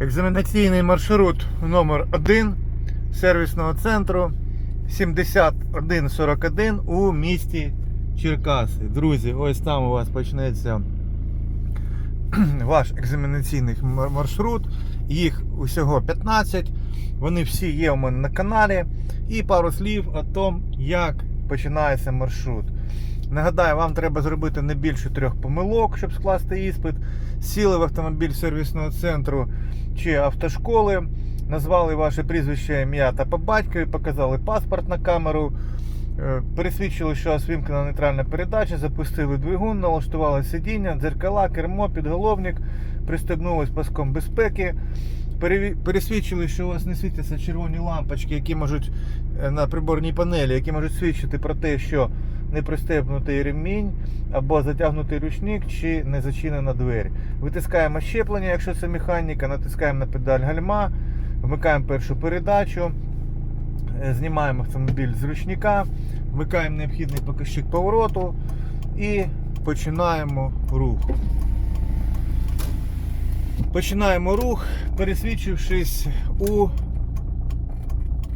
Екзаменаційний маршрут номер 1 сервісного центру 7141 у місті Черкаси. Друзі, ось там у вас почнеться ваш екзаменаційний маршрут. Їх усього 15. Вони всі є у мене на каналі. І пару слів о том, як починається маршрут. Нагадаю, вам треба зробити не більше трьох помилок, щоб скласти іспит. Сіли в автомобіль сервісного центру чи автошколи, назвали ваше прізвище, ім'я та по батькові, показали паспорт на камеру, е, пересвідчили, що у вас вимкнена нейтральна передача, запустили двигун, налаштували сидіння, дзеркала, кермо, підголовник, пристебнули з паском безпеки. Пересвідчили, що у вас не світяться червоні лампочки, які можуть е, на приборній панелі, які можуть свідчити про те, що не пристебнутий ремінь або затягнутий ручник чи не зачинена двері. Витискаємо щеплення, якщо це механіка, натискаємо на педаль гальма, вмикаємо першу передачу, е, знімаємо автомобіль з ручника, вмикаємо необхідний показчик повороту і починаємо рух. Починаємо рух, пересвідчившись у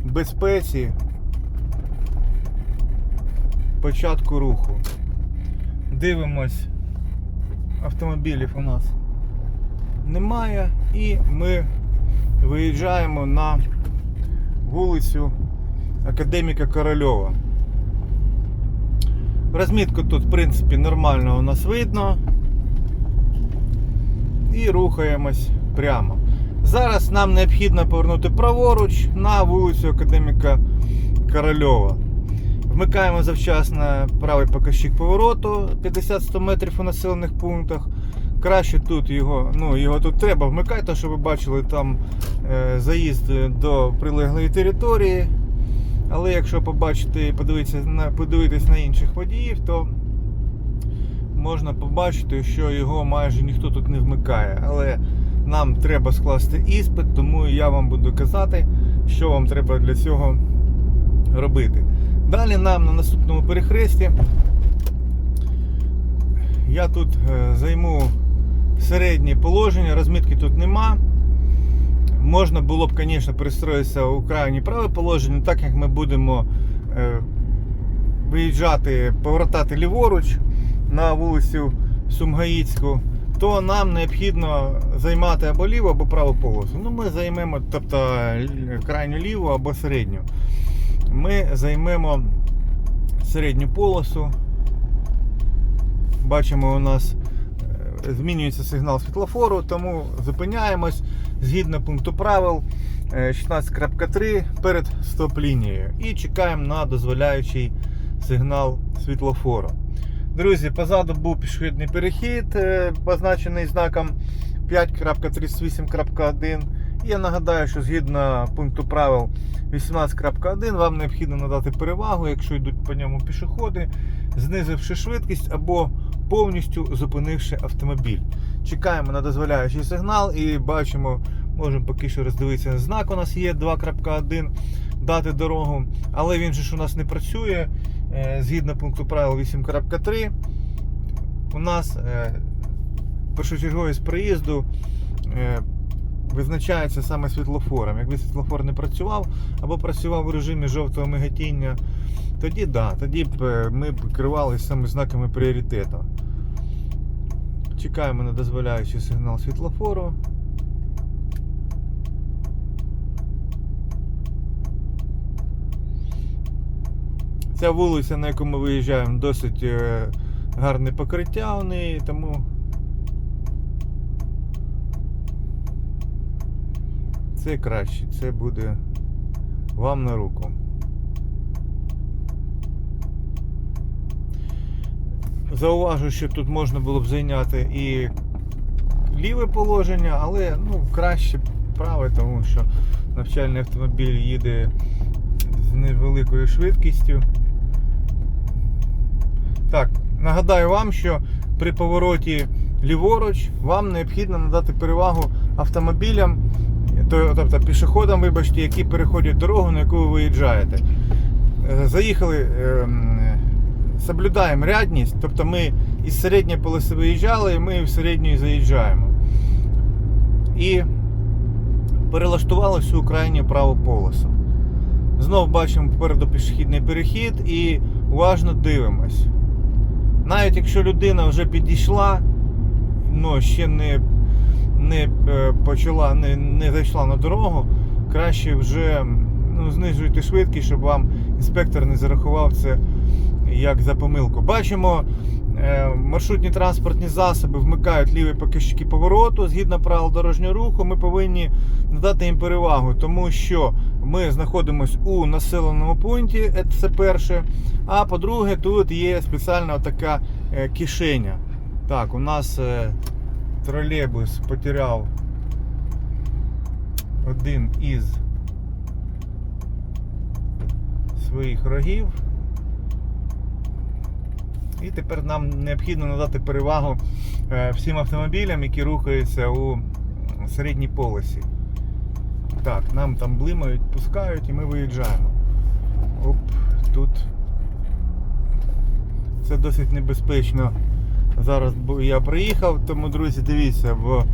безпеці початку руху. Дивимось, автомобілів у нас немає, і ми виїжджаємо на вулицю Академіка Корольова. Розмітку тут, в принципі, нормально у нас видно. І рухаємось прямо. Зараз нам необхідно повернути праворуч на вулицю Академіка Корольова. Вмикаємо завчасно правий показчик повороту 50-100 метрів у населених пунктах. Краще тут його, ну його тут треба вмикати, щоб ви бачили там е, заїзд до прилеглої території. Але якщо побачити і подивитися на, подивитись на інших водіїв, то можна побачити, що його майже ніхто тут не вмикає. Але нам треба скласти іспит, тому я вам буду казати, що вам треба для цього робити. Далі нам на наступному перехресті я тут е, займу середнє положення, розмітки тут нема. Можна було б, звісно, перестроїтися у крайнє праве положення, так як ми будемо е, виїжджати, повертати ліворуч на вулицю Сумгаїцьку, то нам необхідно займати або ліву, або праву полосу. Ну, ми займемо тобто, крайню ліву або середню. Ми займемо середню полосу. Бачимо, у нас е, змінюється сигнал світлофору, тому зупиняємось згідно пункту правил е, 16.3 перед стоп-лінією і чекаємо на дозволяючий сигнал світлофору. Друзі, позаду був пішохідний перехід, е, позначений знаком 5.38.1. Я нагадаю, що згідно пункту правил 18.1 вам необхідно надати перевагу, якщо йдуть по ньому пішоходи, знизивши швидкість або повністю зупинивши автомобіль. Чекаємо на дозволяючий сигнал і бачимо, можемо поки що роздивитися. Знак у нас є 2.1 дати дорогу, але він же ж у нас не працює. Е, Згідно пункту правил 8.3 у нас е, першочерговість проїзду е, визначається саме світлофором. Якби світлофор не працював або працював у режимі жовтого мигатіння, тоді да, тоді б е, ми б керувалися саме знаками пріоритету. Чекаємо на дозволяючий сигнал світлофору. Ця вулиця, на яку ми виїжджаємо, досить е, гарне покриття у неї, тому це краще, це буде вам на руку. Зауважу, що тут можна було б зайняти і ліве положення, але ну, краще праве, тому що навчальний автомобіль їде з невеликою швидкістю. Так, нагадаю вам, що при повороті ліворуч вам необхідно надати перевагу автомобілям, то- тобто пішоходам, вибачте, які переходять дорогу, на яку ви виїжджаєте. Е, Заїхали, ем, соблюдаємо рядність, тобто ми із середньої полоси виїжджали, і ми в середньої заїжджаємо. І перелаштували всю крайню праву полосу. Знов бачимо попереду пішохідний перехід і уважно дивимось. Навіть якщо людина вже підійшла, ну ще не, не е, почала, не, не зайшла на дорогу, краще вже ну, знижуйте швидкість, щоб вам інспектор не зарахував це як за помилку. Бачимо, е, маршрутні транспортні засоби вмикають ліві показчики повороту. Згідно правил дорожнього руху, ми повинні надати їм перевагу, тому що ми знаходимося у населеному пункті, е, це перше. А по-друге, тут є спеціальна така кишеня. Так, у нас тролейбус потеряв один із своїх рогів. І тепер нам необхідно надати перевагу е, всім автомобілям, які рухаються у середній полосі. Так, нам там блимають, пускають і ми виїжджаємо. Оп, тут це досить небезпечно. Зараз я приїхав, тому, друзі, дивіться, бо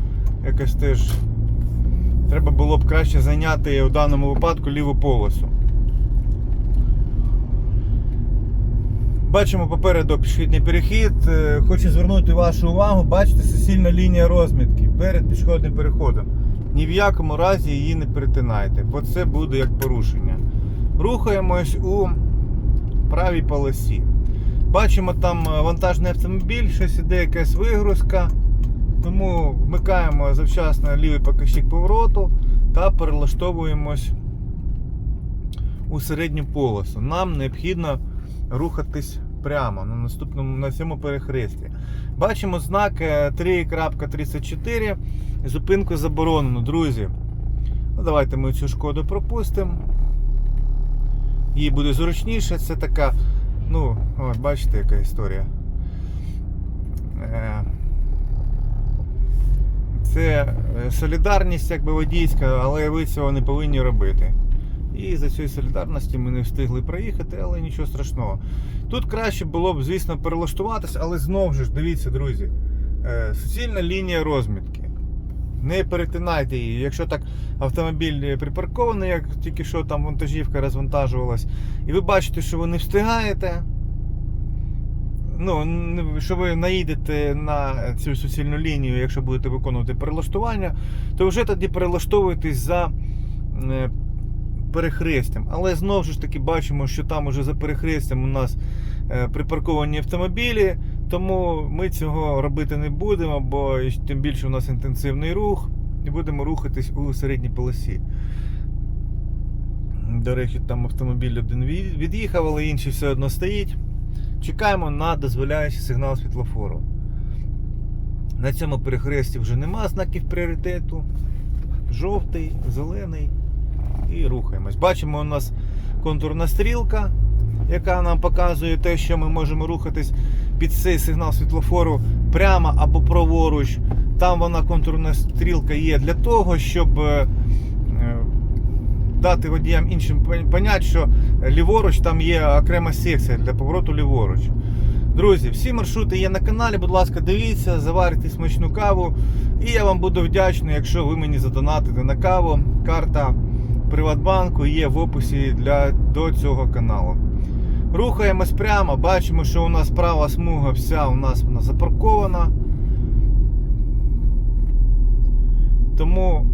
якось теж треба було б краще зайняти у даному випадку ліву полосу. Бачимо попереду пішохідний перехід. Е, Хочу звернути вашу увагу, бачите, суцільна лінія розмітки перед пішохідним переходом. Ні в якому разі її не перетинайте, бо це буде як порушення. Рухаємось у правій полосі. Бачимо там е, вантажний автомобіль, щось іде якась вигрузка. Тому вмикаємо завчасно лівий показчик повороту та перелаштовуємось у середню полосу. Нам необхідно рухатись прямо на наступному на цьому перехресті. Бачимо знак е, 3.34. Зупинку заборонено, друзі. Ну, давайте ми цю шкоду пропустимо. Їй буде зручніше. Це така, ну, ось, бачите, яка історія. Е, Це е, солідарність якби водійська, але ви цього не повинні робити. І за цієї солідарності ми не встигли проїхати, але нічого страшного. Тут краще було б, звісно, перелаштуватися, але знову ж дивіться, друзі, е, суцільна лінія розмітки. Не перетинайте її. Якщо так автомобіль припаркований, як тільки що там вантажівка розвантажувалась, і ви бачите, що ви не встигаєте. Ну, що ви наїдете на цю суцільну лінію, якщо будете виконувати перелаштування, то вже тоді перелаштовуєтесь за е, перехрестям. Але знову ж таки бачимо, що там уже за перехрестям у нас е, припарковані автомобілі, тому ми цього робити не будемо, бо тим більше у нас інтенсивний рух, і будемо рухатись у середній полосі. До речі, там автомобіль один від'їхав, але інший все одно стоїть. Чекаємо на дозволяючий сигнал світлофору. На цьому перехресті вже нема знаків пріоритету. Жовтий, зелений. І рухаємось. Бачимо, у нас контурна стрілка, яка нам показує те, що ми можемо рухатись під цей сигнал світлофору прямо або праворуч. Там вона контурна стрілка є для того, щоб е, е, дати водіям іншим пон- понять, що ліворуч там є окрема секція для повороту ліворуч. Друзі, всі маршрути є на каналі. Будь ласка, дивіться, заварите смачну каву. І я вам буду вдячний, якщо ви мені задонатите на каву. Карта Приватбанку є в описі для, до цього каналу. Рухаємось прямо, бачимо, що у нас права смуга вся у нас вона запаркована. Тому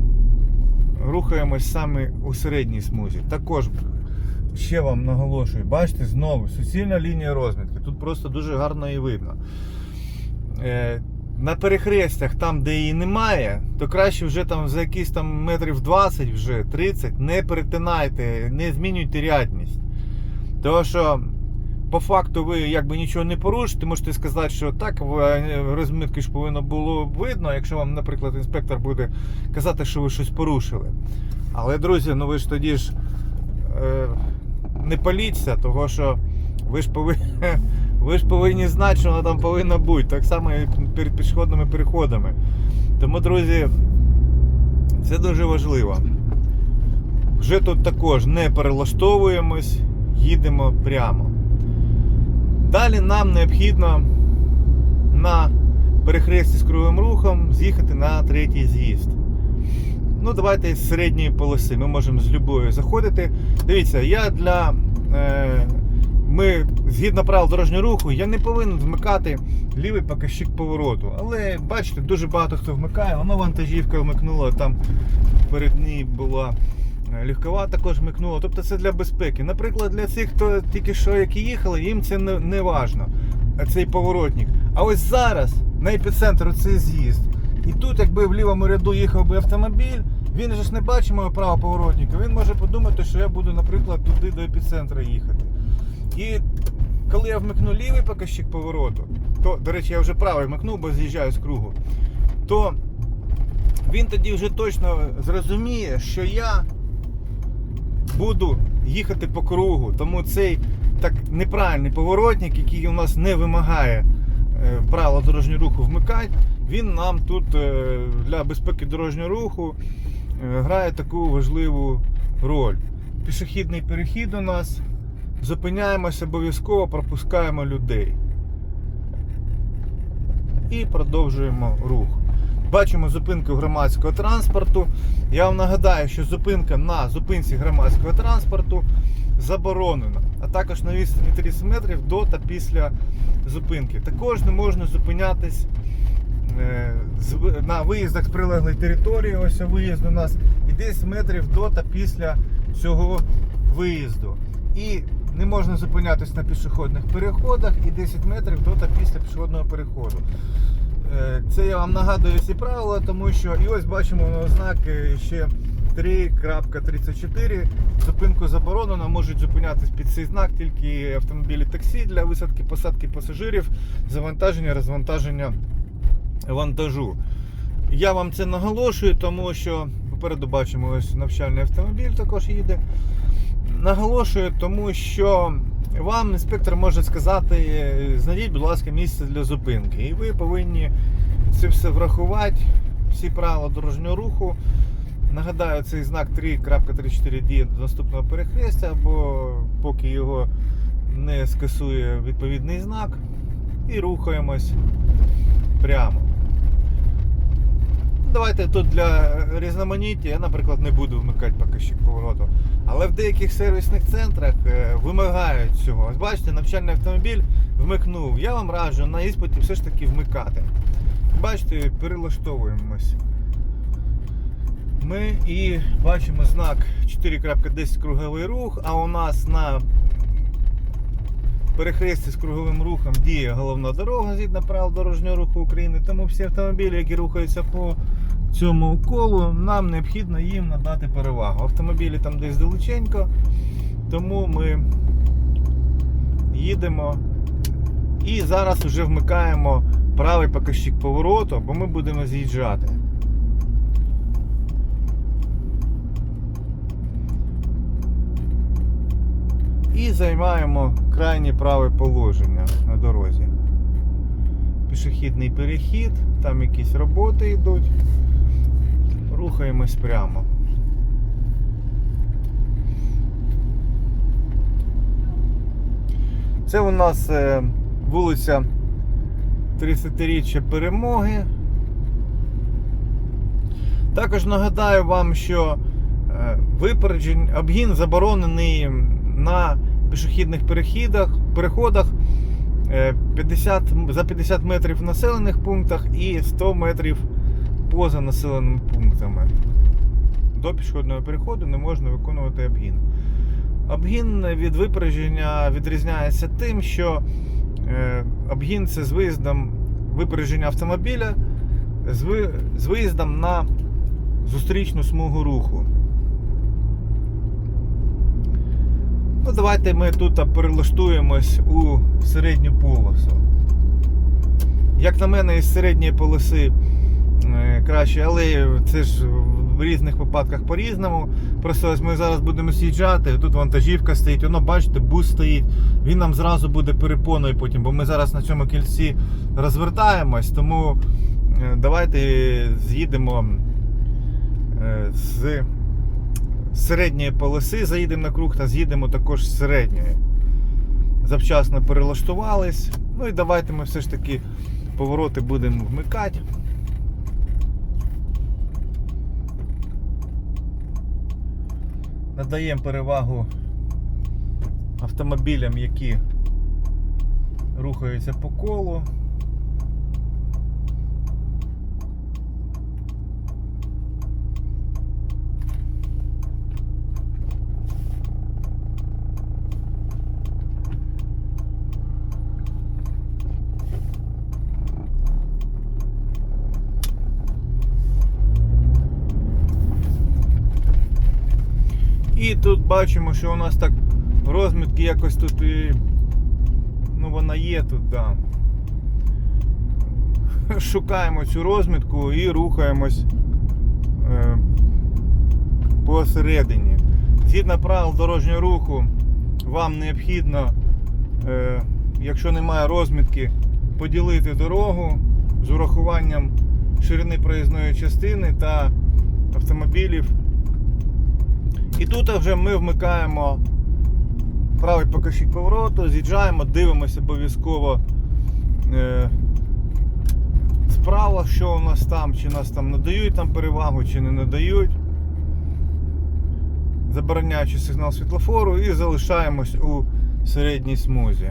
рухаємось саме у середній смузі. Також ще вам наголошую, бачите, знову суцільна лінія розмітки. Тут просто дуже гарно її видно. Е, на перехрестях, там, де її немає, то краще вже там за якісь там метрів 20, вже 30, не перетинайте, не змінюйте рядність. Тому що по факту ви якби нічого не порушите, можете сказати, що так, в розмітки ж повинно було видно, якщо вам, наприклад, інспектор буде казати, що ви щось порушили. Але, друзі, ну ви ж тоді ж е, не паліться, того що ви ж повинні. Ви ж повинні знати, що воно там повинно бути. Так само і перед пішохідними переходами. Тому, друзі, це дуже важливо. Вже тут також не перелаштовуємось, їдемо прямо. Далі нам необхідно на перехресті з круговим рухом з'їхати на третій з'їзд. Ну, давайте з середньої полоси. Ми можемо з любої заходити. Дивіться, я для. Е, ми згідно правил дорожнього руху, я не повинен вмикати лівий показчик повороту. Але бачите, дуже багато хто вмикає, воно вантажівка вмикнула, там перед ній була легкова також вмикнула. Тобто це для безпеки. Наприклад, для цих, хто тільки що які їхали, їм це не, не важно, цей поворотник. А ось зараз на епіцентр цей з'їзд. І тут, якби в лівому ряду їхав би автомобіль, він же ж не бачить мого правого поворотника. Він може подумати, що я буду, наприклад, туди до епіцентра їхати. І коли я вмикну лівий показчик повороту, то, до речі, я вже правий вмикнув, бо з'їжджаю з кругу, то він тоді вже точно зрозуміє, що я буду їхати по кругу. Тому цей так неправильний поворотник, який у нас не вимагає е, правила дорожнього руху вмикати, він нам тут е, для безпеки дорожнього руху е, грає таку важливу роль. Пішохідний перехід у нас. Зупиняємося обов'язково, пропускаємо людей. І продовжуємо рух. Бачимо зупинку громадського транспорту. Я вам нагадаю, що зупинка на зупинці громадського транспорту заборонена, а також на відстані 30 метрів до та після зупинки. Також не можна зупинятись е, на виїздах з прилеглої території. Ось виїзд у нас і 10 метрів до та після цього виїзду. І не можна зупинятись на пішохідних переходах і 10 метрів до та після пішохідного переходу. Е, Це я вам нагадую ці правила, тому що і ось бачимо на ознаки ще 3.34. Зупинку заборонено, можуть зупинятись під цей знак тільки автомобілі таксі для висадки, посадки пасажирів, завантаження, розвантаження вантажу. Я вам це наголошую, тому що попереду бачимо ось навчальний автомобіль також їде. Наголошую, тому що вам інспектор може сказати, знайдіть, будь ласка, місце для зупинки. І ви повинні це все врахувати, всі правила дорожнього руху. Нагадаю, цей знак 3.34 діє до наступного перехрестя, або поки його не скасує відповідний знак. І рухаємось прямо. Давайте тут для різноманіття я, наприклад, не буду вмикати показчик повороту. Але в деяких сервісних центрах е, вимагають цього. Ось бачите, навчальний автомобіль вмикнув. Я вам раджу на іспиті все ж таки вмикати. Бачите, перелаштовуємось. Ми і бачимо знак 4.10 круговий рух, а у нас на перехресті з круговим рухом діє головна дорога згідно правил дорожнього руху України. Тому всі автомобілі, які рухаються по цьому колу, нам необхідно їм надати перевагу. Автомобілі там десь далеченько, тому ми їдемо і зараз вже вмикаємо правий показчик повороту, бо ми будемо з'їжджати. І займаємо крайнє праве положення на дорозі. Пішохідний перехід, там якісь роботи йдуть. Рухаємось прямо. Це у нас е, вулиця 30-річчя перемоги. Також нагадаю вам, що е, випереджень, обгін заборонений на пішохідних перехідах, переходах е, 50, за 50 метрів в населених пунктах і 100 метрів поза населеними пунктами. До пішохідного переходу не можна виконувати обгін. Обгін від випередження відрізняється тим, що е, обгін це з виїздом випередження автомобіля з, ви, з виїздом на зустрічну смугу руху. Ну, давайте ми тут перелаштуємось у середню полосу. Як на мене, із середньої полоси краще, але це ж в різних випадках по-різному. Просто ось ми зараз будемо з'їжджати, тут вантажівка стоїть, воно, бачите, бус стоїть, він нам зразу буде перепоною потім, бо ми зараз на цьому кільці розвертаємось, тому е, давайте з'їдемо е, з середньої полоси, заїдемо на круг та з'їдемо також з середньої. Завчасно перелаштувались. Ну і давайте ми все ж таки повороти будемо вмикати. Надаємо перевагу автомобілям, які рухаються по колу. І тут бачимо, що у нас так розмітки якось тут і. Ну вона є тут, да. Шукаємо цю розмітку і рухаємось е, посередині. Згідно правил дорожнього руху, вам необхідно, е, якщо немає розмітки, поділити дорогу з урахуванням ширини проїзної частини та автомобілів. І тут вже ми вмикаємо правий покажчик повороту, з'їжджаємо, дивимося обов'язково е, справа, що у нас там, чи нас там надають там перевагу, чи не надають. Забороняючи сигнал світлофору і залишаємось у середній смузі.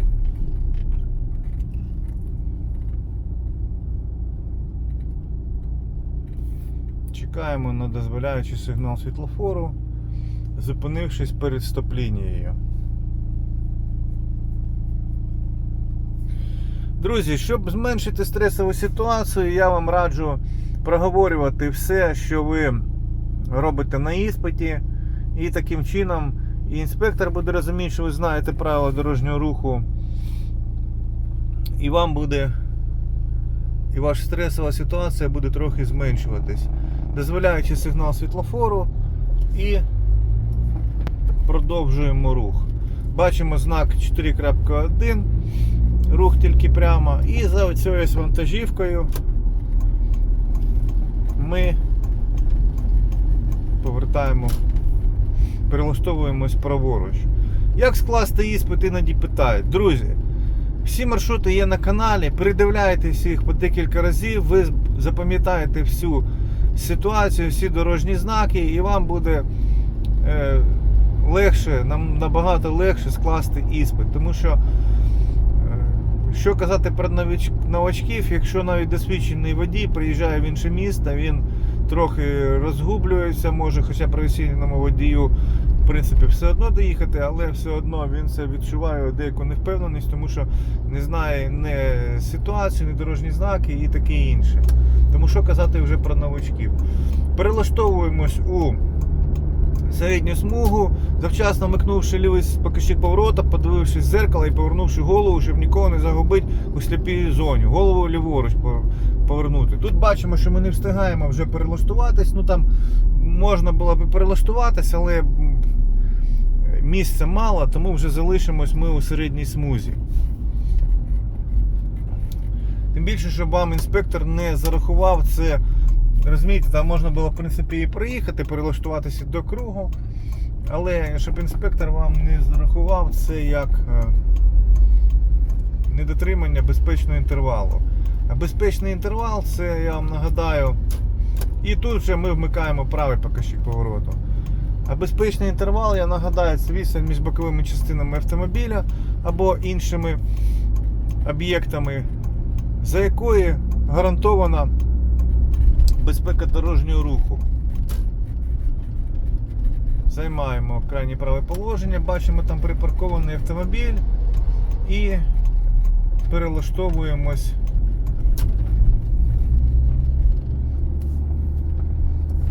Чекаємо на дозволяючий сигнал світлофору, зупинившись перед стоп-лінією. Друзі, щоб зменшити стресову ситуацію, я вам раджу проговорювати все, що ви робите на іспиті, і таким чином і інспектор буде розуміти, що ви знаєте правила дорожнього руху, і вам буде, і ваша стресова ситуація буде трохи зменшуватись, дозволяючи сигнал світлофору і продовжуємо рух. Бачимо знак 4.1 рух тільки прямо. І за цією вантажівкою ми повертаємо, перелаштовуємось праворуч. Як скласти іспит, іноді питають. Друзі, всі маршрути є на каналі, передивляйтесь їх по декілька разів, ви запам'ятаєте всю ситуацію, всі дорожні знаки, і вам буде е, легше, нам набагато легше скласти іспит. Тому що що казати про новачків, якщо навіть досвідчений водій приїжджає в інше місто, він трохи розгублюється, може, хоча професійному водію в принципі все одно доїхати, але все одно він це відчуває деяку невпевненість, тому що не знає не ситуацію, не дорожні знаки і таке інше. Тому що казати вже про новачків. Перелаштовуємось у середню смугу, завчасно микнувши лівий покажчик поворота, подивившись в зеркало і повернувши голову, щоб нікого не загубити у сліпій зоні. Голову ліворуч повернути. Тут бачимо, що ми не встигаємо вже перелаштуватись. Ну там можна було б перелаштуватись, але місця мало, тому вже залишимось ми у середній смузі. Тим більше, щоб вам інспектор не зарахував це. Розумієте, там можна було в принципі і проїхати, перелаштуватися до кругу. Але щоб інспектор вам не зарахував це як е, недотримання безпечного інтервалу. А безпечний інтервал це, я вам нагадаю, і тут вже ми вмикаємо правий покажчик повороту. А безпечний інтервал, я нагадаю, це відстань між боковими частинами автомобіля або іншими об'єктами, за якої гарантована безпека дорожнього руху. Займаємо крайнє праве положення, бачимо там припаркований автомобіль і перелаштовуємось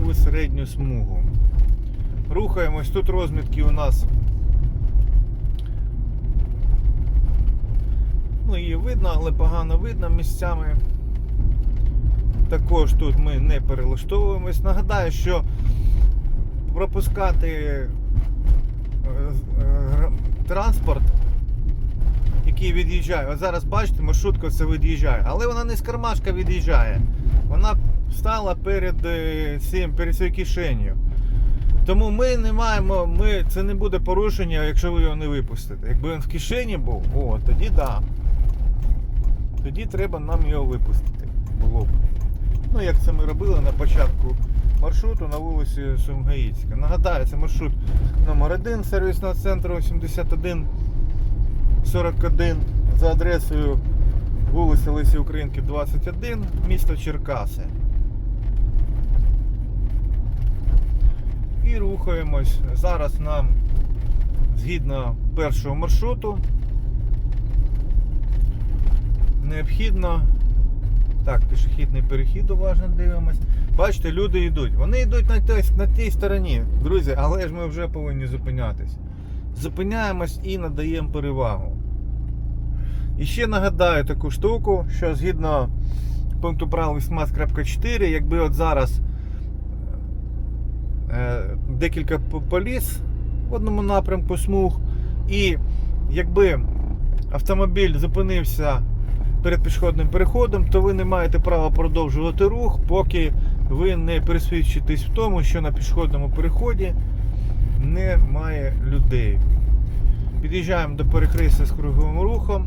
у середню смугу. Рухаємось, тут розмітки у нас. Ну, її видно, але погано видно місцями. Також тут ми не перелаштовуємось. Нагадаю, що пропускати е, е, транспорт, який від'їжджає. От зараз бачите, маршрутка все від'їжджає, але вона не з кармашка від'їжджає. Вона стала перед е, цим, перед цією кишенью. Тому ми не маємо, ми, це не буде порушення, якщо ви його не випустите. Якби він в кишені був, о, тоді так. Да. Тоді треба нам його випустити. Було б. Ну, як це ми робили на початку маршруту на вулиці Сумгаїцька. Нагадаю, це маршрут номер 1 сервісного центру 71 41 за адресою вулиця Лисі Українки 21, місто Черкаси. І рухаємось. Зараз нам згідно першого маршруту необхідно. Так, пішохідний перехід уважно дивимось. Бачите, люди йдуть. Вони йдуть на тій, на тій стороні, друзі, але ж ми вже повинні зупинятись. Зупиняємось і надаємо перевагу. І ще нагадаю таку штуку, що згідно пункту правил 18.4, якби от зараз е, декілька поліс в одному напрямку смуг, і якби автомобіль зупинився перед пішохідним переходом, то ви не маєте права продовжувати рух, поки ви не пересвідчитесь в тому, що на пішохідному переході немає людей. Під'їжджаємо до перехрестя з круговим рухом,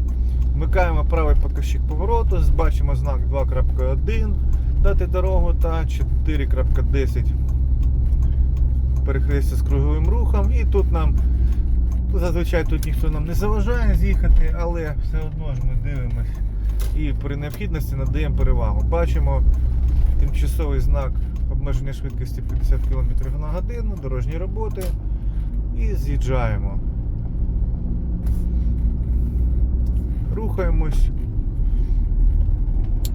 вмикаємо правий показчик повороту, бачимо знак 2.1 дати дорогу та 4.10 перехрестя з круговим рухом. І тут нам зазвичай тут ніхто нам не заважає з'їхати, але все одно ж ми дивимось і при необхідності надаємо перевагу. Бачимо тимчасовий знак обмеження швидкості 50 км на годину, дорожні роботи і з'їжджаємо. Рухаємось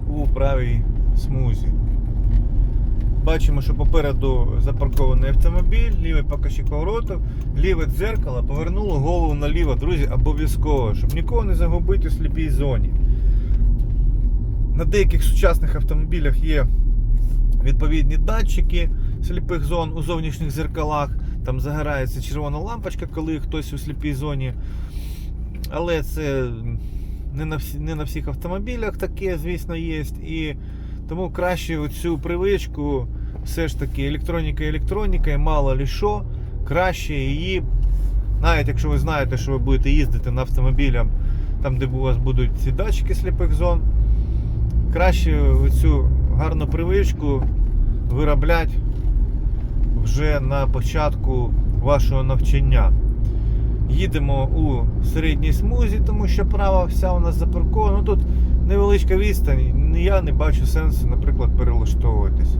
у правій смузі. Бачимо, що попереду запаркований автомобіль, лівий покажчик повороту, ліве дзеркало повернуло голову наліво, друзі, обов'язково, щоб нікого не загубити у сліпій зоні. На деяких сучасних автомобілях є відповідні датчики сліпих зон у зовнішніх зеркалах. Там загорається червона лампочка, коли хтось у сліпій зоні. Але це не на, всі, не на всіх автомобілях таке, звісно, є. І тому краще оцю привичку, все ж таки, електроніка електроніка, і мало лі що, краще її, навіть якщо ви знаєте, що ви будете їздити на автомобілях, там, де у вас будуть ці датчики сліпих зон, краще цю гарну привичку виробляти вже на початку вашого навчання. Їдемо у середній смузі, тому що права вся у нас запаркована. Ну, тут невеличка відстань, я не бачу сенсу, наприклад, перелаштовуватись.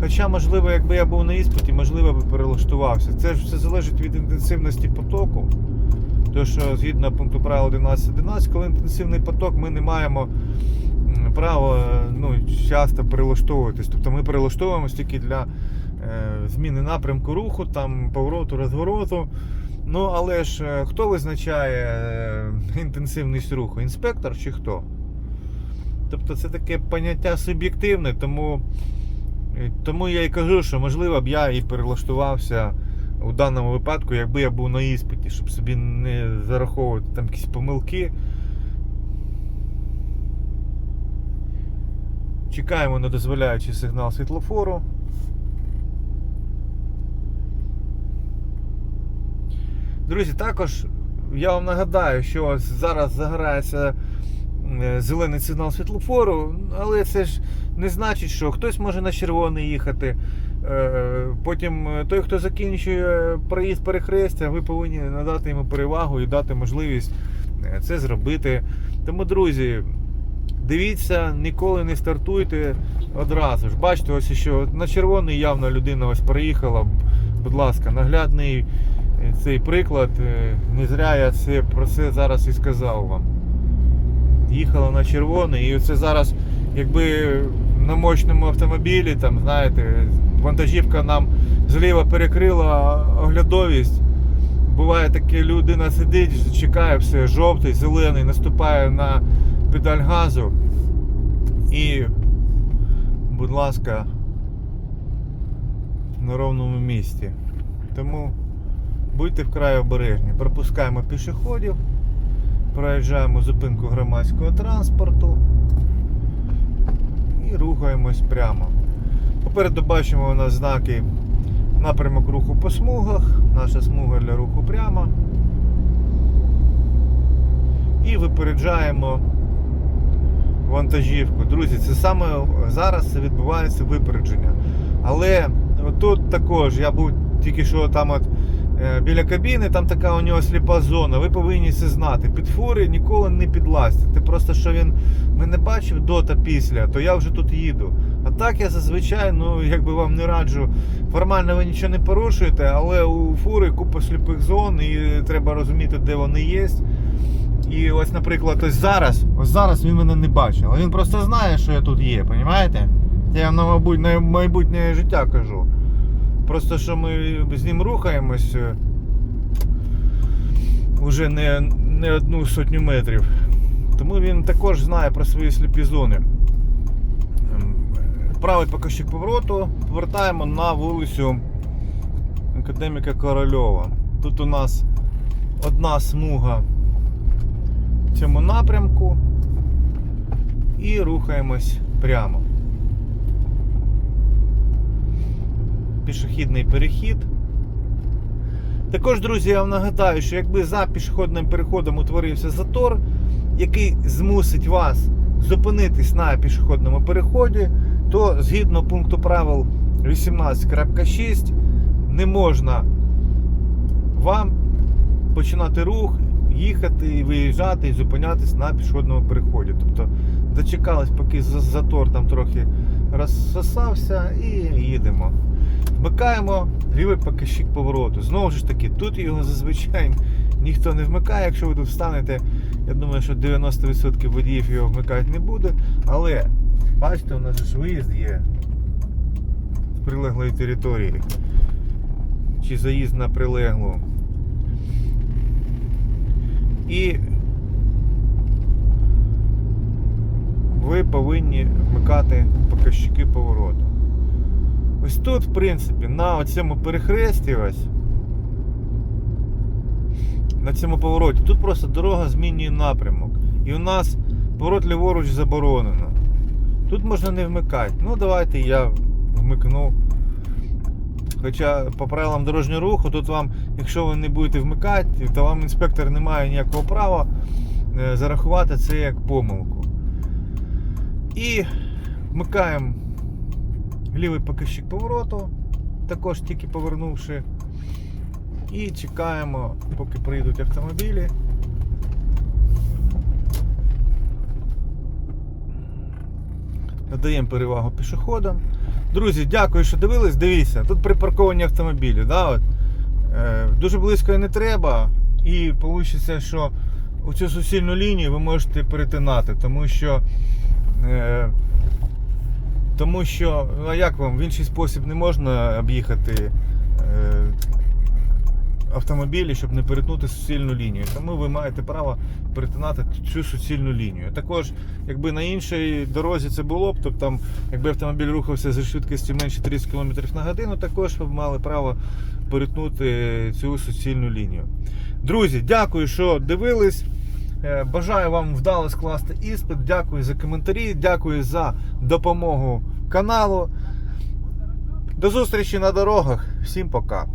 Хоча, можливо, якби я був на іспиті, можливо, би перелаштувався. Це ж все залежить від інтенсивності потоку. Тому що згідно пункту правил 11.11, коли інтенсивний поток, ми не маємо м, права ну, часто перелаштовуватись. Тобто ми перелаштовуємося тільки для е, зміни напрямку руху, там, повороту, розвороту. Ну, але ж е, хто визначає е, інтенсивність руху? Інспектор чи хто? Тобто це таке поняття суб'єктивне, тому, е, тому я і кажу, що можливо б я і перелаштувався у даному випадку, якби я був на іспиті, щоб собі не зараховувати там якісь помилки. Чекаємо на дозволяючий сигнал світлофору. Друзі, також я вам нагадаю, що зараз загорається е, зелений сигнал світлофору, але це ж не значить, що хтось може на червоний їхати. Е, Потім е, той, хто закінчує проїзд перехрестя, ви повинні надати йому перевагу і дати можливість це зробити. Тому, друзі, дивіться, ніколи не стартуйте одразу ж. Бачите, ось що на червоний явно людина ось проїхала. Будь ласка, наглядний е, цей приклад. е, Не зря я це, про це зараз і сказав вам. Їхала на червоний, і це зараз, якби на мощному автомобілі, там, знаєте, вантажівка нам зліва перекрила оглядовість. Буває таке, людина сидить, чекає все, жовтий, зелений, наступає на педаль газу. І, будь ласка, на ровному місці. Тому будьте вкрай обережні. Пропускаємо пішоходів, проїжджаємо зупинку громадського транспорту і рухаємось прямо. Попереду бачимо у нас знаки напрямок руху по смугах, наша смуга для руху прямо. І випереджаємо вантажівку. Друзі, це саме зараз це відбувається випередження. Але тут також я був тільки що там от е, біля кабіни, там така у нього сліпа зона. Ви повинні це знати. Під фури ніколи не підлазьте. Просто що він мене бачив до та після, то я вже тут їду. А так я зазвичай, ну якби вам не раджу. Формально ви нічого не порушуєте, але у фури купа сліпих зон і треба розуміти, де вони є. І ось, наприклад, ось зараз, ось зараз він мене не бачить, але він просто знає, що я тут є, розумієте? Я вам, мабуть, на майбутнє життя кажу. Просто що ми з ним рухаємось е, уже не, не одну сотню метрів. Тому він також знає про свої сліпі зони. Ем, Правий показчик повороту повертаємо на вулицю Академіка Корольова. Тут у нас одна смуга цьому напрямку і рухаємось прямо. Пішохідний перехід. Також, друзі, я вам нагадаю, що якби за пішохідним переходом утворився затор, який змусить вас зупинитись на пішохідному переході, то згідно пункту правил 18.6 не можна вам починати рух, їхати виїжджати і зупинятись на пішохідному переході. Тобто дочекались, поки затор там трохи розсосався і їдемо. Вмикаємо лівий показчик повороту. Знову ж таки, тут його зазвичай ніхто не вмикає. Якщо ви тут встанете, я думаю, що 90% водіїв його вмикати не буде. Але бачите, у нас ж виїзд є з прилеглої території. Чи заїзд на прилеглу. І ви повинні вмикати показчики повороту. Ось тут, в принципі, на цьому перехресті ось. На цьому повороті. Тут просто дорога змінює напрямок. І у нас поворот ліворуч заборонено. Тут можна не вмикати. Ну давайте я вмикну. Хоча по правилам дорожнього руху, тут вам, якщо ви не будете вмикати, то вам інспектор не має ніякого права е, зарахувати це як помилку. І вмикаємо лівий показчик повороту, також тільки повернувши. І чекаємо, поки приїдуть автомобілі. Надаємо перевагу пішоходам. Друзі, дякую, що дивились. Дивіться, тут припарковані автомобілі. Да, от. Е, дуже близько і не треба. І вийде, що у цю суцільну лінію ви можете перетинати, тому що. Е, тому що, а як вам, в інший спосіб не можна об'їхати автомобілі, щоб не перетнути суцільну лінію. Тому ви маєте право перетинати цю суцільну лінію. Також, якби на іншій дорозі це було б, тобто там, якби автомобіль рухався за швидкістю менше 30 км на годину, також ви б мали право перетнути цю суцільну лінію. Друзі, дякую, що дивились. Е, Бажаю вам вдало скласти іспит. Дякую за коментарі, дякую за допомогу каналу. До зустрічі на дорогах. Всім пока.